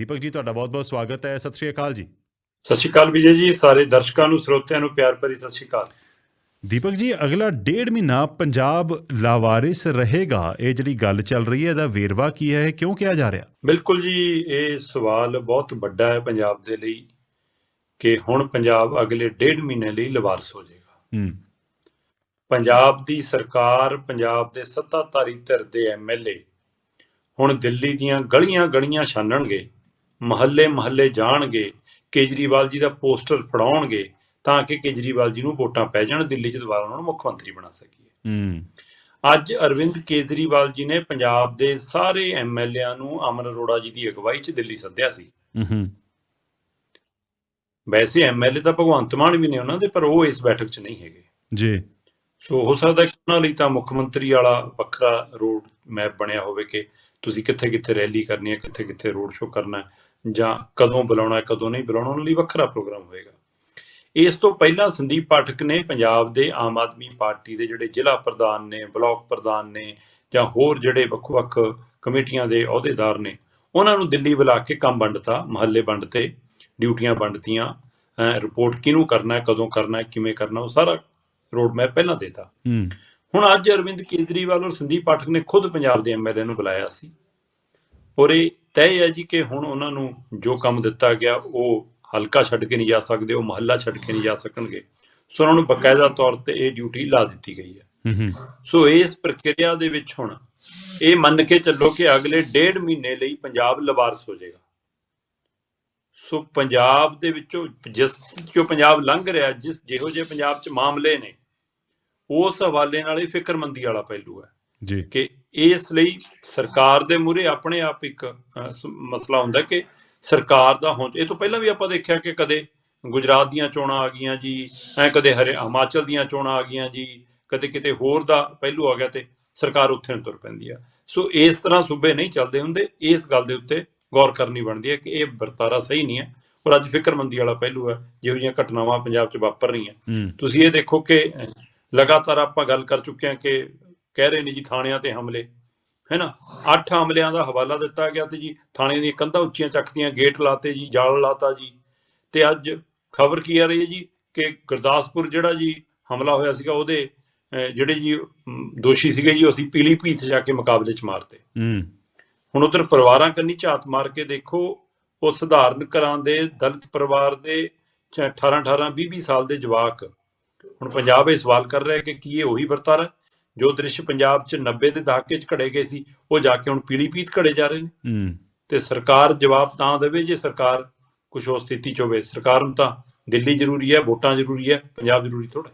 ਦੀਪਕ ਜੀ ਤੁਹਾਡਾ ਬਹੁਤ-ਬਹੁਤ ਸਵਾਗਤ ਹੈ। ਸਤਿ ਸ਼੍ਰੀ ਅਕਾਲ ਜੀ। ਸਤਿ ਸ਼੍ਰੀ ਅਕਾਲ ਵਿਜੇ ਜੀ ਸਾਰੇ ਦਰਸ਼ਕਾਂ ਨੂੰ ਸਰੋਤਿਆਂ ਨੂੰ ਪਿਆਰ ਭਰੀ ਸਤਿ ਸ਼੍ਰੀ ਅਕਾਲ। ਦੀਪਕ ਜੀ ਅਗਲਾ ਡੇਢ ਮਹੀਨਾ ਪੰਜਾਬ ਲਾਵਾਰਿਸ ਰਹੇਗਾ। ਇਹ ਜਿਹੜੀ ਗੱਲ ਚੱਲ ਰਹੀ ਹੈ ਇਹਦਾ ਵੇਰਵਾ ਕੀ ਹੈ ਇਹ ਕਿਉਂ ਕਿਹਾ ਜਾ ਰਿਹਾ? ਬਿਲਕੁਲ ਜੀ ਇਹ ਸਵਾਲ ਬਹੁਤ ਵੱਡਾ ਹੈ ਪੰਜਾਬ ਦੇ ਲਈ ਕਿ ਹੁਣ ਪੰਜਾਬ ਅਗਲੇ ਡੇਢ ਮਹੀਨੇ ਲਈ ਲਵਾਰਸ ਹੋ ਜਾਏਗਾ। ਹੂੰ। ਪੰਜਾਬ ਦੀ ਸਰਕਾਰ ਪੰਜਾਬ ਦੇ ਸੱਤਾਧਾਰੀ ਧਿਰ ਦੇ ਐਮਐਲਏ ਹੁਣ ਦਿੱਲੀ ਦੀਆਂ ਗਲੀਆਂ ਗਲੀਆਂ ਛਾਨਣਗੇ। ਮਹੱਲੇ ਮਹੱਲੇ ਜਾਣਗੇ ਕੇਜਰੀਵਾਲ ਜੀ ਦਾ ਪੋਸਟਰ ਫੜਾਉਣਗੇ ਤਾਂ ਕਿ ਕੇਜਰੀਵਾਲ ਜੀ ਨੂੰ ਵੋਟਾਂ ਪੈ ਜਾਣ ਦਿੱਲੀ 'ਚ ਦੁਬਾਰਾ ਉਹਨਾਂ ਨੂੰ ਮੁੱਖ ਮੰਤਰੀ ਬਣਾ ਸਕੀਏ। ਹੂੰ। ਅੱਜ ਅਰਵਿੰਦ ਕੇਜਰੀਵਾਲ ਜੀ ਨੇ ਪੰਜਾਬ ਦੇ ਸਾਰੇ ਐਮਐਲਏਆਂ ਨੂੰ ਅਮਨ ਅਰੋੜਾ ਜੀ ਦੀ ਅਗਵਾਈ 'ਚ ਦਿੱਲੀ ਸੱਦਿਆ ਸੀ। ਹੂੰ ਵੈਸੇ ਐਮਐਲਏ ਤਾਂ ਭਗਵੰਤ ਮਾਨ ਵੀ ਨੇ ਉਹਨਾਂ ਦੇ ਪਰ ਉਹ ਇਸ ਬੈਠਕ 'ਚ ਨਹੀਂ ਹੈਗੇ। ਜੀ। ਸੋ ਹੋ ਸਕਦਾ ਕਿ ਉਹਨਾਂ ਲਈ ਤਾਂ ਮੁੱਖ ਮੰਤਰੀ ਵਾਲਾ ਵੱਖਰਾ ਰੋਡ ਮੈਪ ਬਣਿਆ ਹੋਵੇ ਕਿ ਤੁਸੀਂ ਕਿੱਥੇ ਕਿੱਥੇ ਰੈਲੀ ਕਰਨੀ ਹੈ ਕਿੱਥੇ ਕਿੱਥੇ ਰੋਡ ਸ਼ੋਅ ਕਰਨਾ ਹੈ। ਜਾਂ ਕਦੋਂ ਬੁਲਾਉਣਾ ਕਦੋਂ ਨਹੀਂ ਬੁਲਾਉਣਾ ਉਹਨਾਂ ਲਈ ਵੱਖਰਾ ਪ੍ਰੋਗਰਾਮ ਹੋਏਗਾ। ਇਸ ਤੋਂ ਪਹਿਲਾਂ ਸੰਦੀਪ ਪਾਠਕ ਨੇ ਪੰਜਾਬ ਦੇ ਆਮ ਆਦਮੀ ਪਾਰਟੀ ਦੇ ਜਿਹੜੇ ਜ਼ਿਲ੍ਹਾ ਪ੍ਰਧਾਨ ਨੇ ਬਲਾਕ ਪ੍ਰਧਾਨ ਨੇ ਜਾਂ ਹੋਰ ਜਿਹੜੇ ਵੱਖ-ਵੱਖ ਕਮੇਟੀਆਂ ਦੇ ਅਹੁਦੇਦਾਰ ਨੇ ਉਹਨਾਂ ਨੂੰ ਦਿੱਲੀ ਬੁਲਾ ਕੇ ਕੰਮ ਵੰਡਤਾ ਮਹੱਲੇ ਵੰਡਤੇ ਡਿਊਟੀਆਂ ਵੰਡਤੀਆਂ ਰਿਪੋਰਟ ਕਿਹਨੂੰ ਕਰਨਾ ਹੈ ਕਦੋਂ ਕਰਨਾ ਹੈ ਕਿਵੇਂ ਕਰਨਾ ਉਹ ਸਾਰਾ ਰੋਡ ਮੈਪ ਪਹਿਲਾਂ ਦੇਤਾ। ਹੁਣ ਅੱਜ ਅਰਵਿੰਦ ਕੇਜਰੀਵਾਲ ਔਰ ਸੰਦੀਪ ਪਾਠਕ ਨੇ ਖੁਦ ਪੰਜਾਬ ਦੇ ਐਮਐਲਏ ਨੂੰ ਬੁਲਾਇਆ ਸੀ। ਔਰ ਇਹ ਤੈਅ ਹੈ ਜੀ ਕਿ ਹੁਣ ਉਹਨਾਂ ਨੂੰ ਜੋ ਕੰਮ ਦਿੱਤਾ ਗਿਆ ਉਹ ਹਲਕਾ ਛੱਡ ਕੇ ਨਹੀਂ ਜਾ ਸਕਦੇ ਉਹ ਮਹੱਲਾ ਛੱਡ ਕੇ ਨਹੀਂ ਜਾ ਸਕਣਗੇ। ਸੋ ਉਹਨਾਂ ਨੂੰ ਬਕਾਇਦਾ ਤੌਰ ਤੇ ਇਹ ਡਿਊਟੀ ਲਾ ਦਿੱਤੀ ਗਈ ਹੈ ਹੂੰ। ਸੋ ਇਸ ਪ੍ਰਕਿਰਿਆ ਦੇ ਵਿੱਚ ਹੁਣ ਇਹ ਮੰਨ ਕੇ ਚੱਲੋ ਕਿ ਅਗਲੇ ਡੇਢ ਮਹੀਨੇ ਲਈ ਪੰਜਾਬ ਲਵਾਰਸ ਹੋ ਜਾਏਗਾ। ਸੋ ਪੰਜਾਬ ਦੇ ਵਿੱਚੋਂ ਜਿਸ ਜੋ ਪੰਜਾਬ ਲੰਘ ਰਿਹਾ ਜਿਸ ਜਿਹੋ ਜਿਹੇ ਪੰਜਾਬ 'ਚ ਮਾਮਲੇ ਨੇ ਉਸ ਹਵਾਲੇ ਨਾਲ ਇਹ ਫਿਕਰਮੰਦੀ ਵਾਲਾ ਪਹਿਲੂ ਹੈ ਜੀ। ਕਿ ਇਸ ਲਈ ਸਰਕਾਰ ਦੇ ਮੂਹਰੇ ਆਪਣੇ ਆਪ ਇੱਕ ਮਸਲਾ ਹੁੰਦਾ ਕਿ ਸਰਕਾਰ ਦਾ ਹੁਣ ਇਹ ਤੋਂ ਪਹਿਲਾਂ ਵੀ ਆਪਾਂ ਦੇਖਿਆ ਕਿ ਕਦੇ ਗੁਜਰਾਤ ਦੀਆਂ ਚੋਣਾਂ ਆ ਗਈਆਂ ਜੀ ਐ ਕਦੇ ਹਰੇ ਹਿਮਾਚਲ ਦੀਆਂ ਚੋਣਾਂ ਆ ਗਈਆਂ ਜੀ ਕਦੇ ਕਿਤੇ ਹੋਰ ਦਾ ਪਹਿਲੂ ਆ ਗਿਆ ਤੇ ਸਰਕਾਰ ਉੱਥੇ ਨੂੰ ਤੁਰ ਪੈਂਦੀ ਆ। ਸੋ ਇਸ ਤਰ੍ਹਾਂ ਸੂਬੇ ਨਹੀਂ ਚੱਲਦੇ ਹੁੰਦੇ ਇਸ ਗੱਲ ਦੇ ਉੱਤੇ ਗੌਰ ਕਰਨੀ ਬਣਦੀ ਹੈ ਕਿ ਇਹ ਵਰਤਾਰਾ ਸਹੀ ਨਹੀਂ ਹੈ ਔਰ ਅੱਜ ਫਿਕਰਮੰਦੀ ਵਾਲਾ ਪਹਿਲੂ ਹੈ ਜਿਹੋ ਜਿਹੀਆਂ ਘਟਨਾਵਾਂ ਪੰਜਾਬ 'ਚ ਵਾਪਰ ਰਹੀਆਂ। ਤੁਸੀਂ ਇਹ ਦੇਖੋ ਕਿ ਲਗਾਤਾਰ ਆਪਾਂ ਗੱਲ ਕਰ ਚੁੱਕੇ ਹਾਂ ਕਿ ਕਹਿ ਰਹੇ ਨੇ ਜੀ ਥਾਣਿਆਂ ਤੇ ਹਮਲੇ ਹੈਨਾ ਅੱਠ ਹਮਲਿਆਂ ਦਾ ਹਵਾਲਾ ਦਿੱਤਾ ਗਿਆ ਤੇ ਜੀ ਥਾਣੇ ਦੀਆਂ ਕੰਧਾਂ ਉੱਚੀਆਂ ਚੱਕਤੀਆਂ ਗੇਟ ਲਾਤੇ ਜੀ ਜਾਲ ਲਾਤਾ ਜੀ। ਤੇ ਅੱਜ ਖਬਰ ਕੀ ਆ ਰਹੀ ਹੈ ਜੀ ਕਿ ਗੁਰਦਾਸਪੁਰ ਜਿਹੜਾ ਜੀ ਹਮਲਾ ਹੋਇਆ ਸੀਗਾ ਉਹਦੇ ਜਿਹੜੇ ਜੀ ਦੋਸ਼ੀ ਸੀਗੇ ਜੀ ਉਹ ਅਸੀਂ ਪੀਲੀਭੀਤ ਜਾ ਕੇ ਮੁਕਾਬਲੇ 'ਚ ਮਾਰਤੇ ਹੂੰ। ਹੁਣ ਉਧਰ ਪਰਿਵਾਰਾਂ ਕੰਨੀ ਝਾਤ ਮਾਰ ਕੇ ਦੇਖੋ ਉਹ ਸਧਾਰਨ ਘਰਾਂ ਦੇ ਦਲਿਤ ਪਰਿਵਾਰ ਦੇ 18 18 20 20 ਸਾਲ ਦੇ ਜਵਾਕ। ਹੁਣ ਪੰਜਾਬ ਇਹ ਸਵਾਲ ਕਰ ਰਿਹਾ ਕਿ ਕੀ ਇਹ ਉਹੀ ਵਰਤਾਰਾ ਹੈ? ਜੋ ਦ੍ਰਿਸ਼ ਪੰਜਾਬ 'ਚ 90 ਦੇ ਦਹਾਕੇ 'ਚ ਘੜੇ ਗਏ ਸੀ ਉਹ ਜਾ ਕੇ ਹੁਣ ਪੀਲੀਭੀਤ ਘੜੇ ਜਾ ਰਹੇ ਨੇ। ਹੂੰ। ਤੇ ਸਰਕਾਰ ਜਵਾਬ ਤਾਂ ਦੇਵੇ ਜੇ ਸਰਕਾਰ ਕੁਝ ਹੋਰ ਸਥਿਤੀ 'ਚ ਹੋਵੇ। ਸਰਕਾਰ ਨੂੰ ਤਾਂ ਦਿੱਲੀ ਜ਼ਰੂਰੀ ਹੈ ਵੋਟਾਂ ਜ਼ਰੂਰੀ ਹੈ ਪੰਜਾਬ ਜ਼ਰੂਰੀ ਥੋੜਾ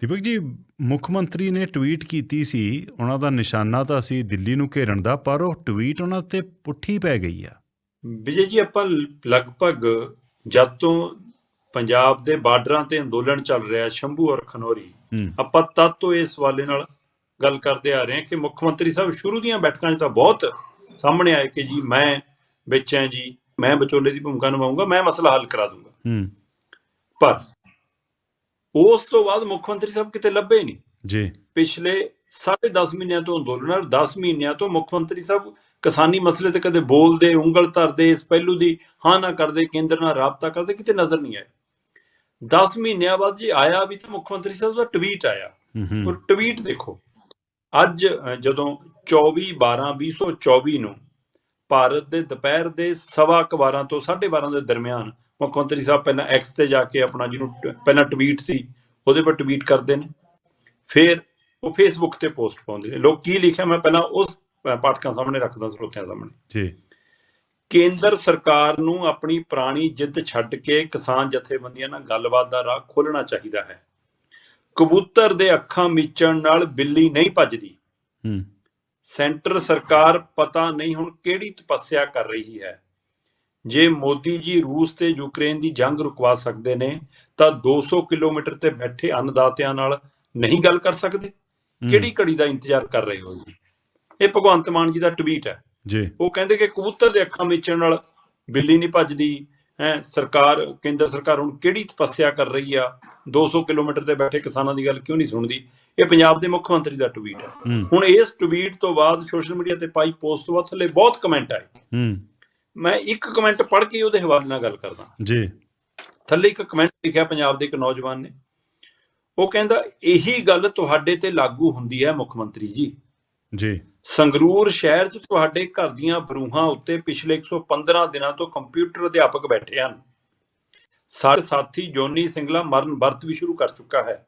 ਦੀਪਕ ਜੀ ਮੁੱਖ ਮੰਤਰੀ ਨੇ ਟਵੀਟ ਕੀਤੀ ਸੀ ਉਹਨਾਂ ਦਾ ਨਿਸ਼ਾਨਾ ਤਾਂ ਸੀ ਦਿੱਲੀ ਨੂੰ ਘੇਰਨ ਦਾ ਪਰ ਉਹ ਟਵੀਟ ਉਹਨਾਂ ਤੇ ਪੁੱਠੀ ਪੈ ਗਈ ਆ। ਵਿਜੇ ਜੀ ਆਪਾਂ ਲਗਭਗ ਜਦ ਤੋਂ ਪੰਜਾਬ ਦੇ ਬਾਰਡਰਾਂ ਤੇ ਅੰਦੋਲਨ ਚੱਲ ਰਿਹਾ ਸ਼ੰਭੂ ਔਰ ਖਨੌਰੀ ਆਪਾਂ ਤਦ ਤੋਂ ਇਸ ਵਾਲੇ ਨਾਲ ਗੱਲ ਕਰਦੇ ਆ ਰਹੇ ਹਾਂ ਕਿ ਮੁੱਖ ਮੰਤਰੀ ਸਾਹਿਬ ਸ਼ੁਰੂ ਦੀਆਂ ਬੈਠਕਾਂ 'ਚ ਤਾਂ ਬਹੁਤ ਸਾਹਮਣੇ ਆਏ ਕਿ ਜੀ ਮੈਂ ਵਿੱਚ ਹਾਂ ਜੀ ਮੈਂ ਵਿਚੋਲੇ ਦੀ ਭੂਮਿਕਾ ਨਿਭਾਉਂਗਾ ਮੈਂ ਮਸਲਾ ਹੱਲ ਕਰਾ ਦੂੰਗਾ। ਹੂੰ। ਪਰ ਉਸ ਤੋਂ ਬਾਅਦ ਮੁੱਖ ਮੰਤਰੀ ਸਾਹਿਬ ਕਿਤੇ ਲੱਭੇ ਨਹੀਂ। ਜੀ। ਪਿਛਲੇ 10.5 ਮਹੀਨਿਆਂ ਤੋਂ ਅੰਦੋਲਨ ਨਾਲ 10 ਮਹੀਨਿਆਂ ਤੋਂ ਮੁੱਖ ਮੰਤਰੀ ਸਾਹਿਬ ਕਿਸਾਨੀ ਮਸਲੇ ਤੇ ਕਦੇ ਬੋਲਦੇ ਉਂਗਲ ਧਰਦੇ ਇਸ ਪਹਿਲੂ ਦੀ ਹਾਂ ਨਾ ਕਰਦੇ ਕੇਂਦਰ ਨਾਲ ਰਾਬਤਾ ਕਰਦੇ ਕਿਤੇ ਨਜ਼ਰ ਨਹੀਂ ਆਏ। 10 ਮਹੀਨਿਆਂ ਬਾਅਦ ਜੀ ਆਇਆ ਵੀ ਤਾਂ ਮੁੱਖ ਮੰਤਰੀ ਸਾਹਿਬ ਦਾ ਟਵੀਟ ਆਇਆ। ਹੂੰ ਔਰ ਟਵੀਟ ਦੇਖੋ ਅੱਜ ਜਦੋਂ 24 12 2024 ਨੂੰ ਭਾਰਤ ਦੇ ਦੁਪਹਿਰ ਦੇ ਸਵਾ ਕੁ 12 ਤੋਂ 12:30 ਦੇ ਦਰਮਿਆਨ ਮੁੱਖ ਮੰਤਰੀ ਸਾਹਿਬ ਪਹਿਲਾਂ ਐਕਸ ਤੇ ਜਾ ਕੇ ਆਪਣਾ ਜਿਹਨੂੰ ਪਹਿਲਾਂ ਟਵੀਟ ਸੀ ਉਹਦੇ ਪਰ ਟਵੀਟ ਕਰਦੇ ਨੇ। ਫਿਰ ਉਹ ਫੇਸਬੁੱਕ ਤੇ ਪੋਸਟ ਪਾਉਂਦੇ ਨੇ। ਲੋਕ ਕੀ ਲਿਖਿਆ ਮੈਂ ਪਹਿਲਾਂ ਉਸ ਪਾਠਕਾਂ ਸਾਹਮਣੇ ਰੱਖਦਾ ਸਰੋਤਿਆਂ ਸਾਹਮਣੇ। ਜੀ। ਕੇਂਦਰ ਸਰਕਾਰ ਨੂੰ ਆਪਣੀ ਪੁਰਾਣੀ ਜਿੱਦ ਛੱਡ ਕੇ ਕਿਸਾਨ ਜਥੇਬੰਦੀਆਂ ਨਾਲ ਗੱਲਬਾਤ ਦਾ ਰਾਹ ਖੋਲਣਾ ਚਾਹੀਦਾ ਹੈ। ਕਬੂਤਰ ਦੇ ਅੱਖਾਂ ਮੀਚਣ ਨਾਲ ਬਿੱਲੀ ਨਹੀਂ ਭੱਜਦੀ। ਹੂੰ। ਸੈਂਟਰ ਸਰਕਾਰ ਪਤਾ ਨਹੀਂ ਹੁਣ ਕਿਹੜੀ ਤਪੱਸਿਆ ਕਰ ਰਹੀ ਹੈ। ਜੇ ਮੋਦੀ ਜੀ ਰੂਸ ਤੇ ਯੂਕਰੇਨ ਦੀ ਜੰਗ ਰੁਕਵਾ ਸਕਦੇ ਨੇ ਤਾਂ 200 ਕਿਲੋਮੀਟਰ ਤੇ ਬੈਠੇ ਅੰਨਦਾਤਿਆਂ ਨਾਲ ਨਹੀਂ ਗੱਲ ਕਰ ਸਕਦੇ? ਕਿਹੜੀ ਘੜੀ ਦਾ ਇੰਤਜ਼ਾਰ ਕਰ ਰਹੇ ਹੋ ਜੀ? ਇਹ ਭਗਵੰਤ ਮਾਨ ਜੀ ਦਾ ਟਵੀਟ ਹੈ। ਜੀ। ਉਹ ਕਹਿੰਦੇ ਕਿ ਕਬੂਤਰ ਦੇ ਅੱਖਾਂ ਮੀਚਣ ਨਾਲ ਬਿੱਲੀ ਨਹੀਂ ਭੱਜਦੀ ਹੈ ਸਰਕਾਰ ਕੇਂਦਰ ਸਰਕਾਰ ਹੁਣ ਕਿਹੜੀ ਤਪੱਸਿਆ ਕਰ ਰਹੀ ਆ? 200 ਕਿਲੋਮੀਟਰ ਤੇ ਬੈਠੇ ਕਿਸਾਨਾਂ ਦੀ ਗੱਲ ਕਿਉਂ ਨਹੀਂ ਸੁਣਦੀ? ਇਹ ਪੰਜਾਬ ਦੇ ਮੁੱਖ ਮੰਤਰੀ ਦਾ ਟਵੀਟ ਹੈ। ਹੁਣ ਇਸ ਟਵੀਟ ਤੋਂ ਬਾਅਦ ਸੋਸ਼ਲ ਮੀਡੀਆ ਤੇ ਪਾਈ ਪੋਸਟ ਤੋਂ ਬਾਅਦ ਥੱਲੇ ਬਹੁਤ ਕਮੈਂਟ ਆਏ। ਮੈਂ ਇੱਕ ਕਮੈਂਟ ਪੜ੍ਹ ਕੇ ਉਹਦੇ ਹਵਾਲੇ ਨਾਲ ਗੱਲ ਕਰਦਾ। ਜੀ। ਥੱਲੇ ਇੱਕ ਕਮੈਂਟ ਲਿਖਿਆ ਪੰਜਾਬ ਦੇ ਇੱਕ ਨੌਜਵਾਨ ਨੇ। ਉਹ ਕਹਿੰਦਾ ਇਹੀ ਗੱਲ ਤੁਹਾਡੇ ਤੇ ਲਾਗੂ ਹੁੰਦੀ ਹੈ ਮੁੱਖ ਮੰਤਰੀ ਜੀ। ਜੀ। ਸੰਗਰੂਰ ਸ਼ਹਿਰ 'ਚ ਤੁਹਾਡੇ ਘਰ ਦੀਆਂ ਬਰੂਹਾਂ ਉੱਤੇ ਪਿਛਲੇ 115 ਦਿਨਾਂ ਤੋਂ ਕੰਪਿਊਟਰ ਅਧਿਆਪਕ ਬੈਠੇ ਹਨ। ਸਾਡੇ ਸਾਥੀ ਜੋਨੀ ਸਿੰਗਲਾ ਮਰਨ ਵਰਤ ਵੀ ਸ਼ੁਰੂ ਕਰ ਚੁੱਕਾ ਹੈ।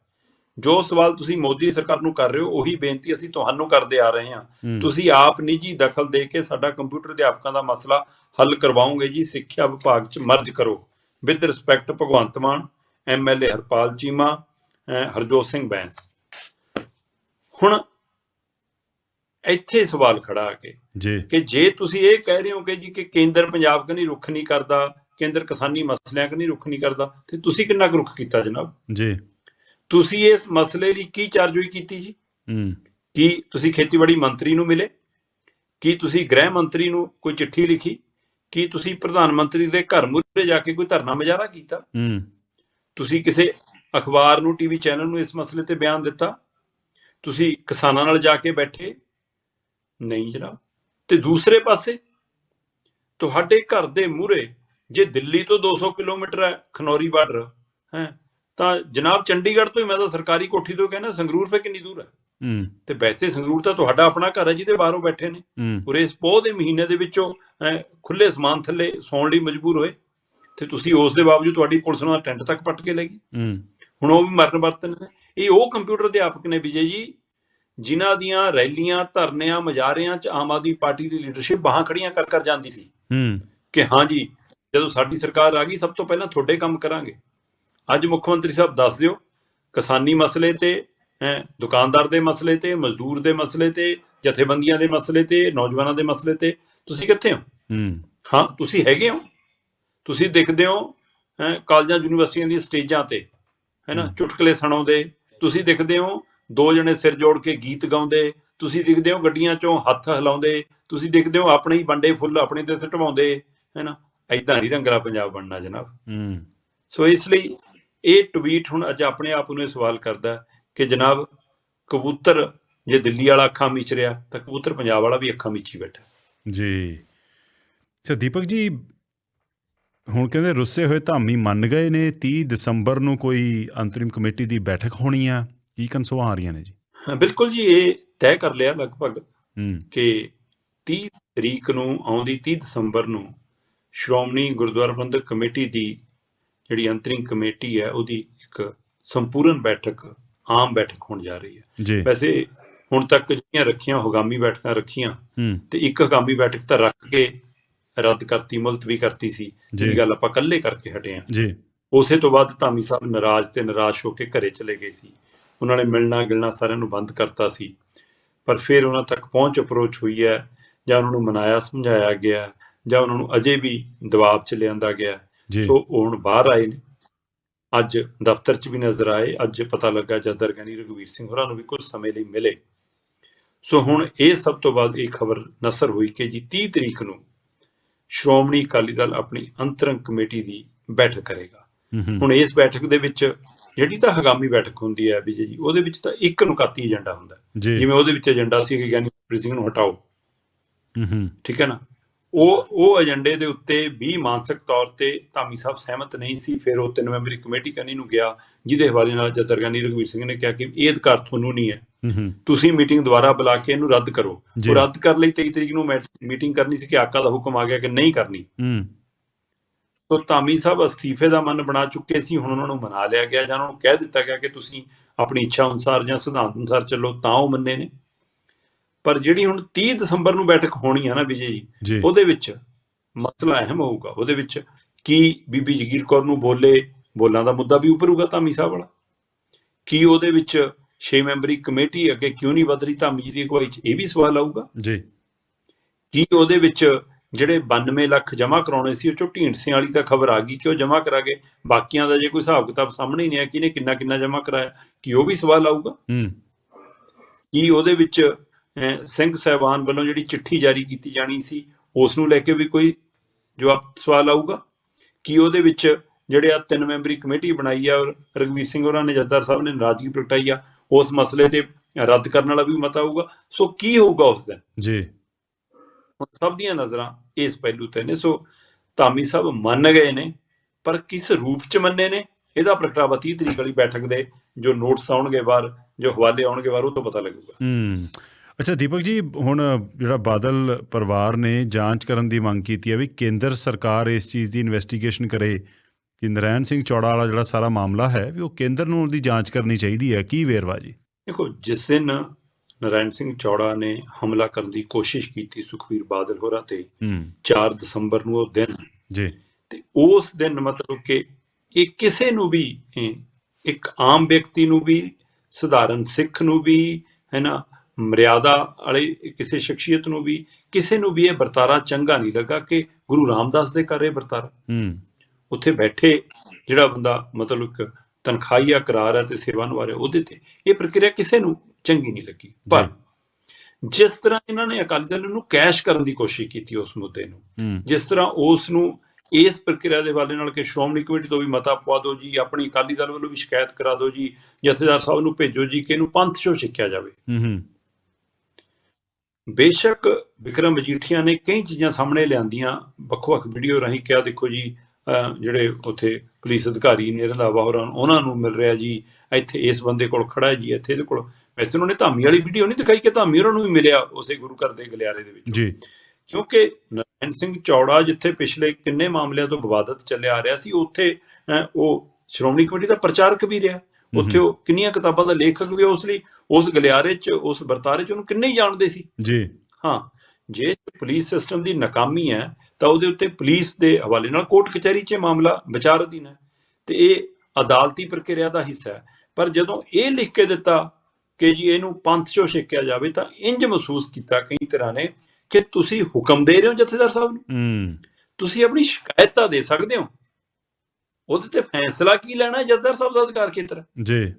ਜੋ ਸਵਾਲ ਤੁਸੀਂ ਮੋਦੀ ਸਰਕਾਰ ਨੂੰ ਕਰ ਰਹੇ ਹੋ ਉਹੀ ਬੇਨਤੀ ਅਸੀਂ ਤੁਹਾਨੂੰ ਕਰਦੇ ਆ ਰਹੇ ਹਾਂ। ਤੁਸੀਂ ਆਪ ਨਿੱਜੀ ਦਖਲ ਦੇ ਕੇ ਸਾਡਾ ਕੰਪਿਊਟਰ ਅਧਿਆਪਕਾਂ ਦਾ ਮਸਲਾ ਹੱਲ ਕਰਵਾਓਗੇ ਜੀ। ਸਿੱਖਿਆ ਵਿਭਾਗ 'ਚ ਮਰਜ ਕਰੋ। With respect Bhagwant Mann MLA Harpal Cheema Harjot Singh Bains. ਹੁਣ ਇੱਥੇ ਸਵਾਲ ਖੜਾ ਆ ਕੇ ਜੀ। ਕਿ ਜੇ ਤੁਸੀਂ ਇਹ ਕਹਿ ਰਹੇ ਹੋ ਕਿ ਜੀ ਕਿ ਕੇਂਦਰ ਪੰਜਾਬ ਕਨੀ ਰੁੱਖ ਨਹੀਂ ਕਰਦਾ ਕੇਂਦਰ ਕਿਸਾਨੀ ਮਸਲਿਆਂ ਕਨੀ ਰੁੱਖ ਨਹੀਂ ਕਰਦਾ ਤੇ ਤੁਸੀਂ ਕਿੰਨਾ ਕੁ ਰੁੱਖ ਕੀਤਾ ਜਨਾਬ? ਜੀ। ਤੁਸੀਂ ਇਸ ਮਸਲੇ ਲਈ ਕੀ ਚਾਰਜੋਈ ਕੀਤੀ ਜੀ? ਹੂੰ। ਕੀ ਤੁਸੀਂ ਖੇਤੀਬਾੜੀ ਮੰਤਰੀ ਨੂੰ ਮਿਲੇ? ਕੀ ਤੁਸੀਂ ਗ੍ਰਹਿ ਮੰਤਰੀ ਨੂੰ ਕੋਈ ਚਿੱਠੀ ਲਿਖੀ? ਕੀ ਤੁਸੀਂ ਪ੍ਰਧਾਨ ਮੰਤਰੀ ਦੇ ਘਰ ਮੁਰੇ ਜਾ ਕੇ ਕੋਈ ਧਰਨਾ ਮੁਜ਼ਾਹਰਾ ਕੀਤਾ? ਹੂੰ। ਤੁਸੀਂ ਕਿਸੇ ਅਖਬਾਰ ਨੂੰ ਟੀਵੀ ਚੈਨਲ ਨੂੰ ਇਸ ਮਸਲੇ ਤੇ ਬਿਆਨ ਦਿੱਤਾ? ਤੁਸੀਂ ਕਿਸਾਨਾਂ ਨਾਲ ਜਾ ਕੇ ਬੈਠੇ? ਨਹੀਂ ਜਨਾਬ। ਤੇ ਦੂਸਰੇ ਪਾਸੇ ਤੁਹਾਡੇ ਘਰ ਦੇ ਮੂਹਰੇ ਜੇ ਦਿੱਲੀ ਤੋਂ 200 ਕਿਲੋਮੀਟਰ ਹੈ ਖਨੌਰੀ ਬਾਰਡਰ ਹੈ ਤਾਂ ਜਨਾਬ ਚੰਡੀਗੜ੍ਹ ਤੋਂ ਹੀ ਮੈਂ ਤਾਂ ਸਰਕਾਰੀ ਕੋਠੀ ਤੋਂ ਕਹਿੰਦਾ ਸੰਗਰੂਰ ਫੇ ਕਿੰਨੀ ਦੂਰ ਹੈ? ਹੂੰ। ਤੇ ਵੈਸੇ ਸੰਗਰੂਰ ਤਾਂ ਤੁਹਾਡਾ ਆਪਣਾ ਘਰ ਹੈ ਜਿਹਦੇ ਬਾਹਰੋਂ ਬੈਠੇ ਨੇ। ਪੂਰੇ ਇਸ ਪੋਹ ਦੇ ਮਹੀਨੇ ਦੇ ਵਿੱਚੋਂ ਖੁੱਲੇ ਸਮਾਨ ਥੱਲੇ ਸੌਣ ਲਈ ਮਜਬੂਰ ਹੋਏ। ਤੇ ਤੁਸੀਂ ਉਸ ਦੇ ਬਾਵਜੂਦ ਤੁਹਾਡੀ ਪੁਲਿਸ ਨਾਲ ਟੈਂਟ ਤੱਕ ਪੱਟ ਕੇ ਲੈ ਗਈ ਹੂੰ। ਹੁਣ ਉਹ ਵੀ ਮਰਨ ਵਰਤਨ ਇਹ ਉਹ ਕੰਪਿਊਟਰ ਅਧਿਆਪਕ ਨੇ ਵਿਜੇ ਜੀ ਜਿਨ੍ਹਾਂ ਦੀਆਂ ਰੈਲੀਆਂ ਧਰਨਿਆਂ ਮਜਾਰਿਆਂ 'ਚ ਆਮ ਆਦਮੀ ਪਾਰਟੀ ਦੀ ਲੀਡਰਸ਼ਿਪ ਬਾਹਾਂ ਖੜੀਆਂ ਕਰ ਕਰ ਜਾਂਦੀ ਸੀ। ਹੂੰ। ਕਿ ਹਾਂ ਜੀ ਜਦੋਂ ਸਾਡੀ ਸਰਕਾਰ ਆ ਗਈ ਸਭ ਤੋਂ ਪਹਿਲਾਂ ਤੁਹਾਡੇ ਕੰਮ ਕਰਾਂਗੇ। ਅੱਜ ਮੁੱਖ ਮੰਤਰੀ ਸਾਹਿਬ ਦੱਸ ਦਿਓ ਕਿਸਾਨੀ ਮਸਲੇ ਤੇ ਹੈਂ, ਦੁਕਾਨਦਾਰ ਦੇ ਮਸਲੇ ਤੇ ਮਜ਼ਦੂਰ ਦੇ ਮਸਲੇ ਤੇ ਜਥੇਬੰਦੀਆਂ ਦੇ ਮਸਲੇ ਤੇ ਨੌਜਵਾਨਾਂ ਦੇ ਮਸਲੇ ਤੇ ਤੁਸੀਂ ਕਿੱਥੇ ਹੋ? ਹੂੰ। ਹਾਂ ਤੁਸੀਂ ਹੈਗੇ ਹੋ? ਤੁਸੀਂ ਦਿਖਦੇ ਹੋ ਹੈਂ, ਕਾਲਜਾਂ ਯੂਨੀਵਰਸਿਟੀਆਂ ਦੀਆਂ ਸਟੇਜਾਂ ਤੇ ਹੈਨਾ। ਚੁਟਕਲੇ ਸੁਣਾਉਂਦੇ। ਤੁਸੀਂ ਦਿਖਦੇ ਹੋ ਦੋ ਜਣੇ ਸਿਰ ਜੋੜ ਕੇ ਗੀਤ ਗਾਉਂਦੇ ਤੁਸੀਂ ਦਿਖਦੇ ਹੋ ਗੱਡੀਆਂ 'ਚੋਂ ਹੱਥ ਹਿਲਾਉਂਦੇ ਤੁਸੀਂ ਦਿਖਦੇ ਹੋ ਆਪਣੇ ਹੀ ਬੰਡੇ ਫੁੱਲ ਆਪਣੇ ਤੇ ਸਟਵਾਉਂਦੇ ਹੈਨਾ? ਐਦਾਂ ਨਹੀਂ ਰੰਗਲਾ ਪੰਜਾਬ ਬਣਨਾ ਜਨਾਬ। ਹੂੰ। ਸੋ ਇਸ ਲਈ ਇਹ ਟਵੀਟ ਹੁਣ ਅੱਜ ਆਪਣੇ ਆਪ ਨੂੰ ਇਹ ਸਵਾਲ ਕਰਦਾ ਕਿ ਜਨਾਬ ਕਬੂਤਰ ਜੇ ਦਿੱਲੀ ਵਾਲਾ ਅੱਖਾਂ ਮੀਚ ਰਿਹਾ ਤਾਂ ਕਬੂਤਰ ਪੰਜਾਬ ਵਾਲਾ ਵੀ ਅੱਖਾਂ ਮੀਚੀ ਬੈਠਾ। ਜੀ। ਅੱਛਾ ਦੀਪਕ ਜੀ ਹੁਣ ਕਹਿੰਦੇ ਰੁੱਸੇ ਹੋਏ ਧਾਮੀ ਮੰਨ ਗਏ ਨੇ 30 ਦਸੰਬਰ ਨੂੰ ਕੋਈ ਅੰਤਰਿਮ ਕਮੇਟੀ ਦੀ ਬੈਠਕ ਹੋਣੀ ਆ। ਕੀ ਕਨਸੋਆਂ ਆ ਰਹੀਆਂ ਨੇ ਜੀ? ਬਿਲਕੁਲ ਜੀ ਇਹ ਤੈਅ ਕਰ ਲਿਆ ਲਗਭਗ ਕਿ 30 ਤਰੀਕ ਨੂੰ ਆਉਂਦੀ 30 ਦਸੰਬਰ ਨੂੰ ਸ਼੍ਰੋਮਣੀ ਗੁਰਦੁਆਰਾ ਪ੍ਰਬੰਧਕ ਕਮੇਟੀ ਦੀ ਜਿਹੜੀ ਅੰਤਰਿਮ ਕਮੇਟੀ ਹੈ ਉਹਦੀ ਇੱਕ ਸੰਪੂਰਨ ਬੈਠਕ ਆਮ ਬੈਠਕ ਹੋਣ ਜਾ ਰਹੀ ਹੈ। ਵੈਸੇ ਹੁਣ ਤੱਕ ਜਿਹੜੀਆਂ ਰੱਖੀਆਂ ਹਗਾਮੀ ਬੈਠਕਾਂ ਰੱਖੀਆਂ ਤੇ ਇੱਕ ਹਗਾਮੀ ਬੈਠਕ ਤਾਂ ਰੱਖ ਕੇ ਰੱਦ ਕਰਤੀ ਮੁਲਤਵੀ ਕਰਤੀ ਸੀ ਜਿਹੜੀ ਗੱਲ ਆਪਾਂ ਇਕੱਲੇ ਕਰਕੇ ਹਟੇ ਆ ਜੀ। ਉਸੇ ਤੋਂ ਬਾਅਦ ਧਾਮੀ ਸਾਹਿਬ ਨਾਰਾਜ਼ ਤੇ ਨਿਰਾਸ਼ ਹੋ ਕੇ ਘਰੇ ਚਲੇ ਗਏ ਸੀ। ਉਹਨਾਂ ਨੇ ਮਿਲਣਾ ਗਿਲਣਾ ਸਾਰਿਆਂ ਨੂੰ ਬੰਦ ਕਰਤਾ ਸੀ। ਪਰ ਫਿਰ ਉਹਨਾਂ ਤੱਕ ਪਹੁੰਚ ਅਪਰੋਚ ਹੋਈ ਹੈ ਜਾਂ ਉਹਨਾਂ ਨੂੰ ਮਨਾਇਆ ਸਮਝਾਇਆ ਗਿਆ ਜਾਂ ਉਹਨਾਂ ਨੂੰ ਅਜੇ ਵੀ ਦਬਾਅ 'ਚ ਲਿਆਂਦਾ ਗਿਆ। ਸੋ ਉਹ ਹੁਣ ਬਾਹਰ ਆਏ ਨੇ। ਅੱਜ ਦਫ਼ਤਰ 'ਚ ਵੀ ਨਜ਼ਰ ਆਏ। ਅੱਜ ਪਤਾ ਲੱਗਾ ਜਦ ਦਰਗਾਨੀ ਰਘਵੀਰ ਸਿੰਘ ਹੋਰਾਂ ਨੂੰ ਵੀ ਕੁਝ ਸਮੇਂ ਲਈ ਮਿਲੇ। ਸੋ ਹੁਣ ਇਹ ਸਭ ਤੋਂ ਬਾਅਦ ਇਹ ਖਬਰ ਨਸਰ ਹੋਈ ਕਿ ਜੀ 30 ਤਰੀਕ ਨੂੰ ਸ਼੍ਰੋਮਣੀ ਅਕਾਲੀ ਦਲ ਆਪਣੀ ਅੰਤਰੰਗ ਕਮੇਟੀ ਦੀ ਬੈਠਕ ਕਰੇਗਾ। ਹੁਣ ਇਸ ਬੈਠਕ ਦੇ ਵਿੱਚ ਜਿਹੜੀ ਤਾਂ ਹਗਾਮੀ ਬੈਠਕ ਹੁੰਦੀ ਹੈ ਵਿਜੇ ਜੀ ਉਹਦੇ ਵਿੱਚ ਤਾਂ ਇੱਕ ਨੁਕਾਤੀ ਏਜੰਡਾ ਹੁੰਦਾ। ਜਿਵੇਂ ਉਹਦੇ ਵਿੱਚ ਏਜੰਡਾ ਸੀ ਕਿ ਗਿਆਨੀ ਸਿੰਘ ਨੂੰ ਹਟਾਓ। ਹੂੰ ਠੀਕ ਹੈ ਨਾ? ਉਹ ਉਹ ਏਜੰਡੇ ਦੇ ਉੱਤੇ ਵੀ ਮਾਨਸਿਕ ਤੌਰ ਤੇ ਧਾਮੀ ਸਾਹਿਬ ਸਹਿਮਤ ਨਹੀਂ ਸੀ। ਫਿਰ ਉਹ ਤਿੰਨ ਮੈਂਬਰੀ ਕਮੇਟੀ ਕਰਨੀ ਨੂੰ ਗਿਆ ਜਿਹਦੇ ਹਵਾਲੇ ਨਾਲ ਜਤਰਗਾਨੀ ਰਘਵੀਰ ਸਿੰਘ ਨੇ ਕਿਹਾ ਕਿ ਇਹ ਅਧਿਕਾਰ ਤੁਹਾਨੂੰ ਨਹੀਂ ਹੈ। ਤੁਸੀਂ ਮੀਟਿੰਗ ਦੁਬਾਰਾ ਬੁਲਾ ਕੇ ਇਹਨੂੰ ਰੱਦ ਕਰੋ। ਉਹ ਰੱਦ ਕਰਨ ਲਈ 23 ਤਰੀਕ ਨੂੰ ਮੀਟਿੰਗ ਕਰਨੀ ਸੀ ਕਿ ਆਕਾ ਦਾ ਹੁਕਮ ਆ ਗਿਆ ਕਿ ਨਹੀਂ ਕਰਨੀ। ਹੂੰ। ਤੋ ਧਾਮੀ ਸਾਹਿਬ ਅਸਤੀਫੇ ਦਾ ਮਨ ਬਣਾ ਚੁੱਕੇ ਸੀ ਹੁਣ ਉਹਨਾਂ ਨੂੰ ਮਨਾ ਲਿਆ ਗਿਆ ਜਾਂ ਉਹਨਾਂ ਨੂੰ ਕਹਿ ਦਿੱਤਾ ਗਿਆ ਕਿ ਤੁਸੀਂ ਆਪਣੀ ਇੱਛਾ ਅਨੁਸਾਰ ਜਾਂ ਸਿਧਾਂਤ ਅਨੁਸਾਰ ਚੱਲੋ ਤਾਂ ਉਹ ਮੰਨੇ ਨੇ। ਪਰ ਜਿਹੜੀ ਹੁਣ 30 ਦਸੰਬਰ ਨੂੰ ਬੈਠਕ ਹੋਣੀ ਹੈ ਨਾ ਵਿਜੇ ਜੀ ਉਹਦੇ ਵਿੱਚ ਮਸਲਾ ਅਹਿਮ ਹੋਊਗਾ। ਉਹਦੇ ਵਿੱਚ ਕੀ ਬੀਬੀ ਜਗੀਰ ਕੌਰ ਨੂੰ ਬੋਲੇ ਬੋਲਾਂ ਦਾ ਮੁੱਦਾ ਵੀ ਉੱਪਰੂਗਾ ਧਾਮੀ ਸਾਹਿਬ ਵਾਲਾ? ਕੀ ਉਹਦੇ ਵਿੱਚ 6 ਮੈਂਬਰੀ ਕਮੇਟੀ ਅੱਗੇ ਕਿਉਂ ਨਹੀਂ ਵਧ ਰਹੀ ਧਾਮੀ ਜੀ ਦੀ ਅਗਵਾਈ 'ਚ? ਇਹ ਵੀ ਸਵਾਲ ਆਊਗਾ। ਜੀ। ਕੀ ਉਹਦੇ ਵਿੱਚ ਜਿਹੜੇ 92 ਲੱਖ ਜਮ੍ਹਾਂ ਕਰਾਉਣੇ ਸੀ ਉਹ ਚੋਂ ਢੀਂਡਸੇ ਵਾਲੀ ਤਾਂ ਖਬਰ ਆ ਗਈ ਕਿ ਉਹ ਜਮ੍ਹਾਂ ਕਰਾ ਗਏ? ਬਾਕੀਆਂ ਦਾ ਜੇ ਕੋਈ ਹਿਸਾਬ ਕਿਤਾਬ ਸਾਹਮਣੇ ਹੀ ਨਹੀਂ ਆਇਆ ਕਿਹਨੇ ਕਿੰਨਾ ਕਿੰਨਾ ਜਮ੍ਹਾਂ ਕਰਾਇਆ? ਕੀ ਉਹ ਵੀ ਸਵਾਲ ਆਊਗਾ? ਹੂੰ। ਕੀ ਉਹਦੇ ਵਿੱਚ ਸਿੰਘ ਸਾਹਿਬਾਨ ਵੱਲੋਂ ਜਿਹੜੀ ਚਿੱਠੀ ਜਾਰੀ ਕੀਤੀ ਜਾਣੀ ਸੀ ਉਸ ਨੂੰ ਲੈ ਕੇ ਵੀ ਕੋਈ ਜਵਾਬ ਸਵਾਲ ਆਊਗਾ? ਕੀ ਉਹਦੇ ਵਿੱਚ ਜਿਹੜੇ ਆ ਤਿੰਨ ਮੈਂਬਰੀ ਕਮੇਟੀ ਬਣਾਈ ਆ ਔਰ ਰਗਵੀਰ ਸਿੰਘ ਹੋਰਾਂ ਨੇ ਜੱਦਾਰ ਸਾਹਿਬ ਨੇ ਨਾਰਾਜ਼ਗੀ ਪ੍ਰਗਟਾਈ ਆ ਉਸ ਮਸਲੇ ਤੇ ਰੱਦ ਕਰਨ ਵਾਲਾ ਵੀ ਮਤਾ ਆਊਗਾ। ਸੋ ਕੀ ਹੋਊਗਾ ਉਸ ਦਿਨ? ਜੀ। ਸਭ ਦੀਆਂ ਨਜ਼ਰਾਂ ਇਸ ਪਹਿਲੂ ਤੇ ਨੇ। ਸੋ ਧਾਮੀ ਸਾਹਿਬ ਮੰਨ ਗਏ ਨੇ ਪਰ ਕਿਸ ਰੂਪ ਚ ਮੰਨੇ ਨੇ? ਇਹਦਾ ਪ੍ਰਗਟਾਵਾ 30 ਤਰੀਕ ਵਾਲੀ ਬੈਠਕ ਦੇ ਜੋ ਨੋਟਸ ਆਉਣਗੇ ਬਾਹਰ ਜੋ ਹਵਾਲੇ ਆਉਣਗੇ ਬਾਹਰ ਉਹ ਤੋਂ ਪਤਾ ਲੱਗੂਗਾ। ਹੂੰ। ਅੱਛਾ ਦੀਪਕ ਜੀ ਹੁਣ ਜਿਹੜਾ ਬਾਦਲ ਪਰਿਵਾਰ ਨੇ ਜਾਂਚ ਕਰਨ ਦੀ ਮੰਗ ਕੀਤੀ ਹੈ ਵੀ ਕੇਂਦਰ ਸਰਕਾਰ ਇਸ ਚੀਜ਼ ਦੀ ਇਨਵੈਸਟੀਗੇਸ਼ਨ ਕਰੇ ਕਿ ਨਰੈਣ ਸਿੰਘ ਚੌੜਾ ਵਾਲਾ ਜਿਹੜਾ ਸਾਰਾ ਮਾਮਲਾ ਹੈ ਵੀ ਉਹ ਕੇਂਦਰ ਨੂੰ ਉਹਦੀ ਜਾਂਚ ਕਰਨੀ ਚਾਹੀਦੀ ਹੈ। ਕੀ ਵੇਰਵਾ ਜੀ? ਦੇਖੋ ਜਿਸ ਦਿਨ ਨਰਾਇਣ ਸਿੰਘ ਚੌੜਾ ਨੇ ਹਮਲਾ ਕਰਨ ਦੀ ਕੋਸ਼ਿਸ਼ ਕੀਤੀ ਸੁਖਬੀਰ ਬਾਦਲ ਹੋਰਾਂ ਤੇ। ਹੂੰ। 4 ਦਸੰਬਰ ਨੂੰ ਉਹ ਦਿਨ ਜੀ। ਤੇ ਉਸ ਦਿਨ ਮਤਲਬ ਕਿ ਇਹ ਕਿਸੇ ਨੂੰ ਵੀ ਇੱਕ ਆਮ ਵਿਅਕਤੀ ਨੂੰ ਵੀ ਸਧਾਰਨ ਸਿੱਖ ਨੂੰ ਵੀ ਹੈ ਨਾ ਮਰਿਆਦਾ ਵਾਲੇ ਕਿਸੇ ਸ਼ਖਸੀਅਤ ਨੂੰ ਵੀ ਕਿਸੇ ਨੂੰ ਵੀ ਇਹ ਵਰਤਾਰਾ ਚੰਗਾ ਨਹੀਂ ਲੱਗਾ ਕਿ ਗੁਰੂ ਰਾਮਦਾਸ ਦੇ ਘਰ ਵਰਤਾਰਾ। ਹੂੰ। ਉੱਥੇ ਬੈਠੇ ਜਿਹੜਾ ਬੰਦਾ ਮਤਲਬ ਇੱਕ ਤਨਖਾਹੀਆ ਕਰਾਰ ਹੈ ਤੇ ਸੇਵਾ ਨਿਭਾ ਰਿਹਾ ਉਹਦੇ ਤੇ ਇਹ ਪ੍ਰਕਿਰਿਆ ਕਿਸੇ ਨੂੰ ਚੰਗੀ ਨਹੀਂ ਲੱਗੀ। ਪਰ ਜਿਸ ਤਰ੍ਹਾਂ ਇਹਨਾਂ ਨੇ ਅਕਾਲੀ ਦਲ ਨੂੰ ਕੈਸ਼ ਕਰਨ ਦੀ ਕੋਸ਼ਿਸ਼ ਕੀਤੀ ਉਸ ਮੁੱਦੇ ਨੂੰ ਜਿਸ ਤਰ੍ਹਾਂ ਉਸ ਨੂੰ ਇਸ ਪ੍ਰਕਿਰਿਆ ਦੇ ਵਾਲੇ ਨਾਲ ਕਿ ਸ਼੍ਰੋਮਣੀ ਕਮੇਟੀ ਤੋਂ ਵੀ ਮਤਾ ਪਵਾ ਦਿਓ ਜੀ ਆਪਣੀ ਅਕਾਲੀ ਦਲ ਵੱਲੋਂ ਵੀ ਸ਼ਿਕਾਇਤ ਕਰਾ ਦਿਓ ਜੀ ਜਥੇਦਾਰ ਸਾਹਿਬ ਨੂੰ ਭੇਜੋ ਜੀ ਕਿ ਇਹਨੂੰ ਪੰਥ ਚੋਂ ਸਿੱਖਿਆ ਜਾਵੇ। ਹੂੰ ਬੇਸ਼ੱਕ ਵਿਕਰਮ ਮਜੀਠੀਆ ਨੇ ਕਈ ਚੀਜ਼ਾਂ ਸਾਹਮਣੇ ਲਿਆਂਦੀਆਂ ਵੱਖ-ਵੱਖ ਵੀਡੀਓ ਰਾਹੀਂ ਕਿਹਾ ਦੇਖੋ ਜੀ ਜਿਹੜੇ ਉੱਥੇ ਪੁਲਿਸ ਅਧਿਕਾਰੀ ਨੇ ਰੰਧਾਵਾ ਹੋਰਾਂ ਉਹਨਾਂ ਨੂੰ ਮਿਲ ਰਿਹਾ ਜੀ ਇੱਥੇ ਇਸ ਬੰਦੇ ਕੋਲ ਖੜਾ ਜੀ ਇੱਥੇ ਇਹਦੇ ਕੋਲ ਵੈਸੇ ਉਹਨਾਂ ਨੇ ਧਾਮੀ ਵਾਲੀ ਵੀਡੀਓ ਨਹੀਂ ਦਿਖਾਈ ਕਿ ਧਾਮੀ ਉਹਨਾਂ ਨੂੰ ਵੀ ਮਿਲਿਆ ਉਸੇ ਗੁਰੂ ਘਰ ਦੇ ਗਲਿਆਰੇ ਦੇ ਵਿੱਚ। ਜੀ। ਕਿਉਂਕਿ ਨਰੈਣ ਸਿੰਘ ਚੌੜਾ ਜਿੱਥੇ ਪਿਛਲੇ ਕਿੰਨੇ ਮਾਮਲਿਆਂ ਤੋਂ ਵਿਵਾਦਤ ਚੱਲਿਆ ਆ ਰਿਹਾ ਸੀ ਉੱਥੇ ਉਹ ਸ਼੍ਰੋਮਣੀ ਕਮੇਟੀ ਦਾ ਪ੍ਰਚਾਰਕ ਵੀ ਰਿਹਾ। ਉੱਥੇ ਉਹ ਕਿੰਨੀਆਂ ਕਿਤਾਬਾਂ ਦਾ ਲੇਖਕ ਵੀ ਉਸ ਲਈ ਉਸ ਗਲਿਆਰੇ 'ਚ ਉਸ ਵਰਤਾਰੇ 'ਚ ਉਹਨੂੰ ਕਿੰਨੇ ਹੀ ਜਾਣਦੇ ਸੀ। ਜੀ। ਹਾਂ ਜੇ ਪੁਲਿਸ ਸਿਸਟਮ ਦੀ ਨਾਕਾਮੀ ਹੈ ਤਾਂ ਉਹਦੇ ਉੱਤੇ ਪੁਲਿਸ ਦੇ ਹਵਾਲੇ ਨਾਲ ਕੋਰਟ ਕਚਹਿਰੀ 'ਚ ਮਾਮਲਾ ਵਿਚਾਰ ਅਧੀਨ ਹੈ। ਤੇ ਇਹ ਅਦਾਲਤੀ ਪ੍ਰਕਿਰਿਆ ਦਾ ਹਿੱਸਾ ਹੈ। ਪਰ ਜਦੋਂ ਇਹ ਲਿਖ ਕੇ ਦਿੱਤਾ ਕਿ ਜੀ ਇਹਨੂੰ ਪੰਥ 'ਚੋਂ ਛੇਕਿਆ ਜਾਵੇ ਤਾਂ ਇੰਜ ਮਹਿਸੂਸ ਕੀਤਾ ਕਈ ਤਰ੍ਹਾਂ ਨੇ ਕਿ ਤੁਸੀਂ ਹੁਕਮ ਦੇ ਰਹੇ ਹੋ ਜਥੇਦਾਰ ਸਾਹਿਬ ਨੂੰ। ਤੁਸੀਂ ਆਪਣੀ ਸ਼ਿਕਾਇਤ ਤਾਂ ਦੇ ਸਕਦੇ ਹੋ। ਉਹਦੇ ਤੇ ਫੈਸਲਾ ਕੀ ਲੈਣਾ ਹੈ ਜਥੇਦਾਰ ਸਾਹਿਬ ਦਾ ਅਧਿਕਾਰ ਖੇਤਰ। ਜੀ।